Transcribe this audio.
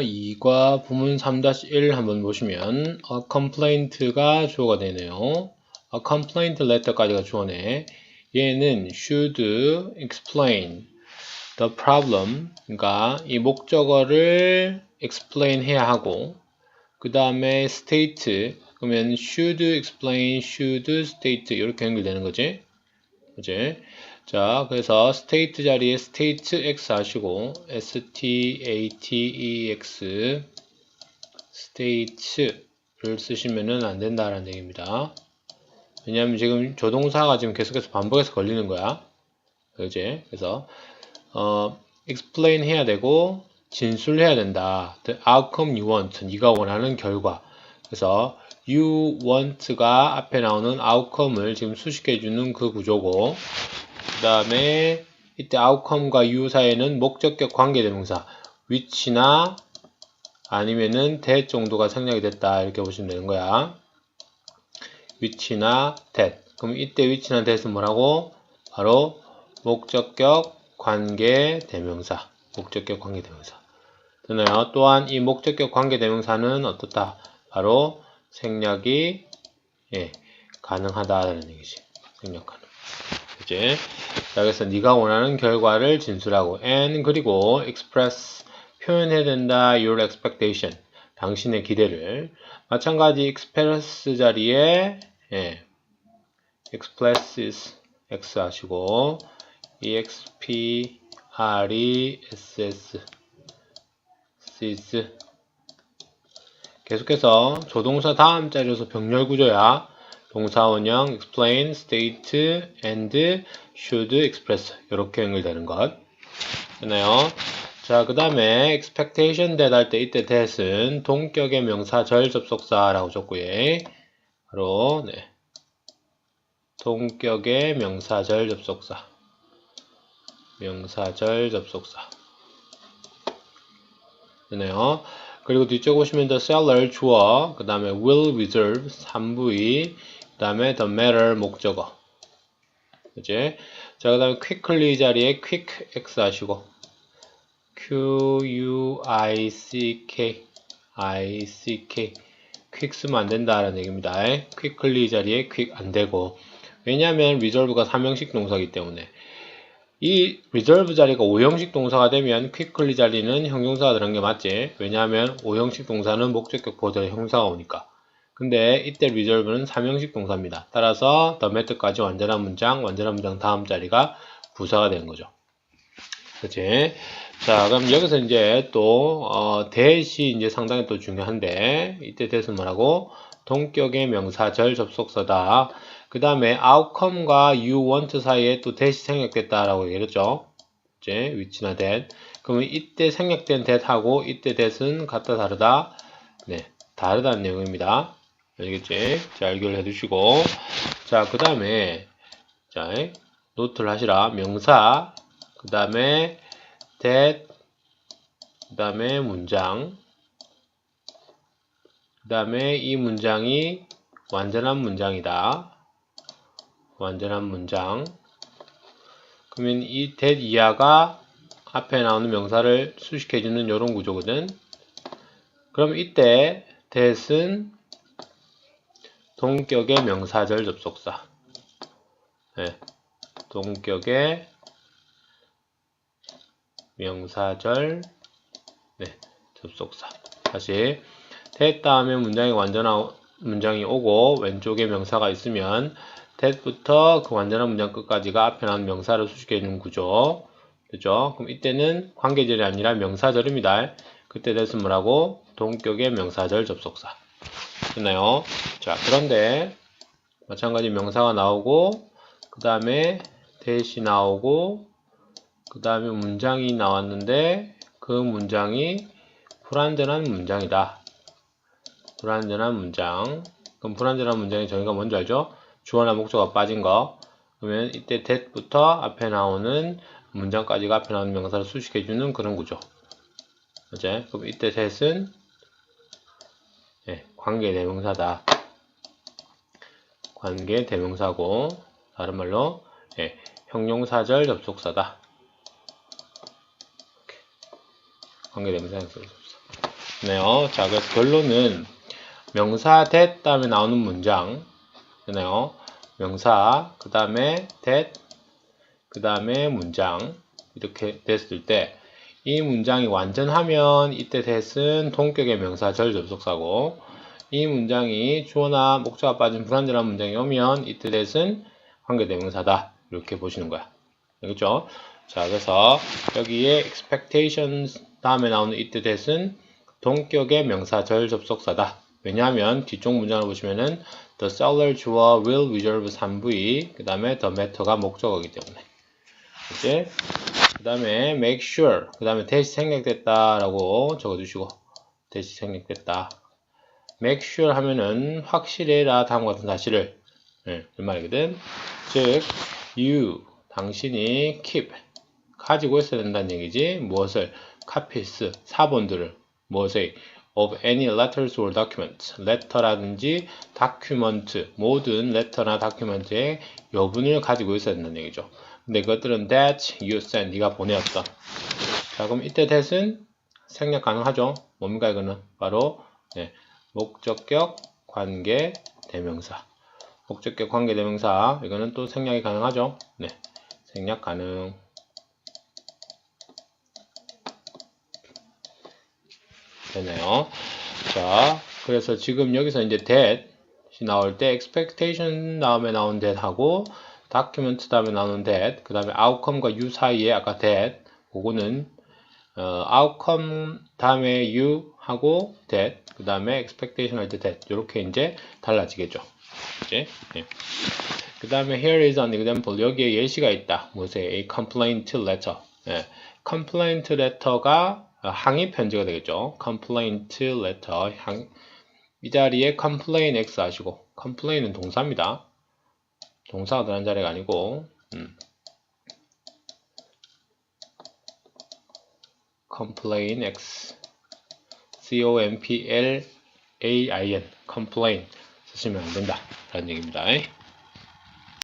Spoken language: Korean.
2과 부문 3-1 한번 보시면 a complaint가 주어가 되네요. a complaint letter까지가 주어네. 얘는 should explain the problem 그러니까 이 목적어를 explain 해야 하고 그 다음에 state 그러면 should explain should state 이렇게 연결되는 거지. 그지? 자, 그래서 state 자리에 state x 하시고 s-t-a-t-e-x state를 쓰시면은 안 된다라는 얘기입니다. 왜냐하면 지금 조동사가 지금 계속해서 반복해서 걸리는 거야. 그지? 그래서 어, explain 해야 되고 진술해야 된다. The outcome you want. 네가 원하는 결과. 그래서 you want가 앞에 나오는 outcome을 지금 수식해 주는 그 구조고 그 다음에 이때 outcome과 you 사이에는 목적격 관계대명사 which나 아니면은 that 정도가 생략이 됐다 이렇게 보시면 되는 거야. which나 that. 그럼 이때 which나 that은 뭐라고? 바로 목적격 관계대명사. 목적격 관계대명사. 되나요? 또한 이 목적격 관계대명사는 어떻다? 바로 생략이 예, 가능하다라는 얘기지. 생략 가능. 이제 자, 그래서 네가 원하는 결과를 진술하고 and 그리고 express 표현해야 된다 your expectation. 당신의 기대를. 마찬가지 express 자리에 예, expresses x 하시고 exp r e s s is. 계속해서 조동사 다음 자리에서 병렬 구조야. 동사 원형 explain, state, and should express 이렇게 연결되는 것. 되나요? 자, 그 다음에 expectation that 할 때 이때 that은 동격의 명사 절 접속사라고 줬고요. 바로 네. 동격의 명사절 접속사. 명사절 접속사. 되네요. 그리고 뒤쪽 보시면 the seller 주어, 그 다음에 will reserve 3부위, 그 다음에 the matter 목적어. 그지? 자, 그 다음에 quickly 자리에 quick x 하시고 q u i c k i c k quick 쓰면 안 된다라는 얘기입니다. quickly 자리에 quick 안 되고 왜냐하면 reserve가 3형식 동사기 때문에 이 reserve 자리가 5형식 동사가 되면 quickly 자리는 형용사가 들어간 게 맞지. 왜냐하면 5형식 동사는 목적격 보호대 형사가 오니까. 근데 이때 reserve는 3형식 동사입니다. 따라서 the method까지 완전한 문장, 완전한 문장 다음 자리가 부사가 되는 거죠. 그치? 자, 그럼 여기서 이제 또, 어, 대시 이제 상당히 또 중요한데, 이때 대은 뭐라고? 동격의 명사절 접속사다. 그 다음에 outcome과 you want 사이에 또 that이 생략됐다라고 얘기했죠. 이제 위치나 that. 그러면 이때 생략된 that하고 이때 that은 같다 다르다. 네, 다르다는 내용입니다. 알겠지? 자, 연결해 두시고. 자, 그 다음에 자, 노트를 하시라. 명사. 그 다음에 that. 그 다음에 문장. 그 다음에 이 문장이 완전한 문장이다. 완전한 문장. 그러면 이 that 이하가 앞에 나오는 명사를 수식해주는 이런 구조거든. 그럼 이때 that은 동격의 명사절 접속사. 네. 동격의 명사절 네. 접속사. 다시 that 다음에 문장이 완전한 문장이 오고 왼쪽에 명사가 있으면 that부터 그 완전한 문장 끝까지가 앞에 나온 명사를 수식해 주는 구조. 그죠? 그럼 이때는 관계절이 아니라 명사절입니다. 그때 that은 뭐라고? 동격의 명사절 접속사. 됐나요? 자, 그런데 마찬가지 명사가 나오고 그 다음에 that이 나오고 그 다음에 문장이 나왔는데 그 문장이 불완전한 문장이다. 불완전한 문장. 그럼 불완전한 문장의 정의가 뭔지 알죠? 주어나 목적어가 빠진 거. 그러면 이때 that부터 앞에 나오는 문장까지가 앞에 나오는 명사를 수식해주는 그런 구조. 그제? 그럼 이때 that은 네, 관계 대명사다. 관계 대명사고 다른 말로 네, 형용사절 접속사다. 관계 대명사 접속사. 네요. 자, 그래서 결론은 명사 that 다음에 나오는 문장. 네요. 명사, 그 다음에 that, 그 다음에 문장. 이렇게 됐을 때, 이 문장이 완전하면 이때 that은 동격의 명사 절 접속사고, 이 문장이 주어나 목적가 빠진 불완전한 문장이 오면 이때 that은 관계대명사다. 이렇게 보시는 거야. 알겠죠? 자, 그래서 여기에 expectations 다음에 나오는 이때 that은 동격의 명사 절 접속사다. 왜냐하면 뒤쪽 문장을 보시면은 the seller 주어 will reserve 3부위 그 다음에 the matter가 목적어이기 때문에 이제 그 다음에 make sure 그 다음에 대시 생략됐다 라고 적어주시고 대시 생략됐다 make sure 하면은 확실해라 다음과 같은 사실을. 네, 그 말이거든 즉 you 당신이 keep 가지고 있어야 된다는 얘기지. 무엇을? copies 사본들을. 무엇의? of any letters or documents. letter라든지 document 모든 letter나 document의 여분을 가지고 있어야 된다는 얘기죠. 근데 그것들은 that you sent 네가 보내었던 자 그럼 이때 that은 생략 가능하죠? 뭡니까 이거는? 바로 네, 목적격 관계 대명사. 목적격 관계 대명사. 이거는 또 생략이 가능하죠? 네. 생략 가능. 되네요. 자, 그래서 지금 여기서 이제 that 나올 때 expectation 다음에 나온 that 하고 document 다음에 나오는 that 그 다음에 outcome과 you 사이에 아까 that 그거는 어, outcome 다음에 you 하고 that 그 다음에 expectation 할 때 that 이렇게 이제 달라지겠죠. 이제 네. 그 다음에 here is an example 여기에 예시가 있다. 무엇에 a complaint letter. 예. complaint letter가 항의 편지가 되겠죠. complaint letter 항, 이 자리에 complain x 하시고 complain은 동사입니다. 동사가 들어간 자리가 아니고 음. complain x c o m p l a i n complain 쓰시면 안 된다 라는 얘기입니다.